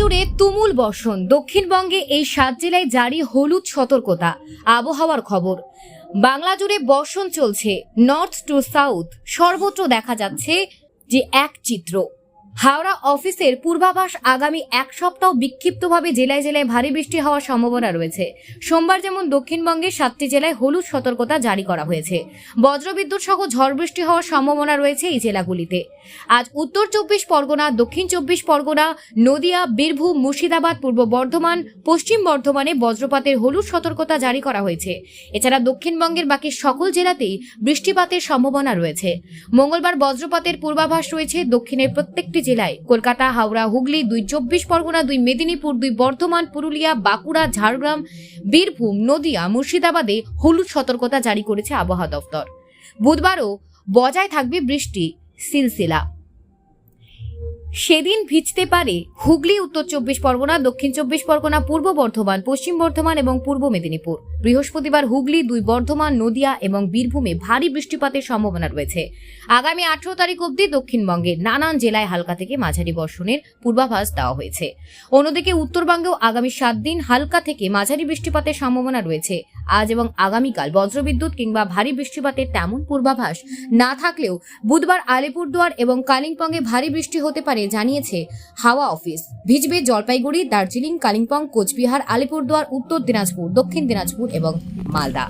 জুড়ে তুমুল বর্ষণ। দক্ষিণবঙ্গে এই সাত জেলায় জারি হলুদ সতর্কতা। আবহাওয়ার খবর। বাংলা জুড়ে বর্ষণ চলছে। নর্থ টু সাউথ সর্বত্র দেখা যাচ্ছে যে এক চিত্র। হাওড়া অফিসের পূর্বাভাস আগামী এক সপ্তাহ বিক্ষিপ্তভাবে জেলায় জেলায় ভারী বৃষ্টি হওয়ার সম্ভাবনা রয়েছে। সোমবার যেমন দক্ষিণবঙ্গের সাতটি জেলায় হলুদ সতর্কতা জারি করা হয়েছে। বজ্রবিদ্যুৎ সহ ঝড় বৃষ্টি হওয়ার সম্ভাবনা রয়েছে এই জেলাগুলিতে। আজ উত্তর চব্বিশ পরগনা, দক্ষিণ চব্বিশ পরগনা, নদিয়া, বীরভূম, মুর্শিদাবাদ, পূর্ব বর্ধমান, পশ্চিম বর্ধমানে বজ্রপাতের হলুদ সতর্কতা জারি করা হয়েছে। এছাড়া দক্ষিণবঙ্গের বাকি সকল জেলাতেই বৃষ্টিপাতের সম্ভাবনা রয়েছে। মঙ্গলবার বজ্রপাতের পূর্বাভাস রয়েছে। দক্ষিণের প্রত্যেকটি জেলায়, কলকাতা, হাওড়া, হুগলি, দুই চব্বিশ পরগনা, দুই মেদিনীপুর, দুই বর্ধমান, পুরুলিয়া, বাঁকুড়া, ঝাড়গ্রাম, বীরভূম, নদিয়া, মুর্শিদাবাদে হলুদ সতর্কতা জারি করেছে আবহাওয়া দফতর। বুধবারও বজায় থাকবে বৃষ্টি সিলসিলা। সেদিন ভিজতে পারে হুগলি, উত্তর চব্বিশ পরগনা, দক্ষিণ চব্বিশ পরগনা, পূর্ব বর্ধমান, পশ্চিম বর্ধমান এবং পূর্ব মেদিনীপুর। বৃহস্পতিবার হুগলি, দুই বর্ধমান, নদিয়া এবং বীরভূমে ভারী বৃষ্টিপাতের সম্ভাবনা রয়েছে। আগামী আঠারো তারিখ অবধি দক্ষিণবঙ্গের নানান জেলায় হালকা থেকে মাঝারি বর্ষণের পূর্বাভাস দেওয়া হয়েছে। অন্যদিকে উত্তরবঙ্গেও আগামী সাত দিন হালকা থেকে মাঝারি বৃষ্টিপাতের সম্ভাবনা রয়েছে। আজ এবং আগামীকাল বজ্রবিদ্যুৎ কিংবা ভারী বৃষ্টিপাতের তেমন পূর্বাভাস না থাকলেও বুধবার আলিপুরদুয়ার এবং কালিম্পংয়ে ভারী বৃষ্টি হতে পারে জানিয়েছে হাওয়া অফিস। ভিজবে জলপাইগুড়ি, দার্জিলিং, কালিম্পং, কোচবিহার, আলিপুরদুয়ার, উত্তর দিনাজপুর, দক্ষিণ দিনাজপুর এবং মালদা।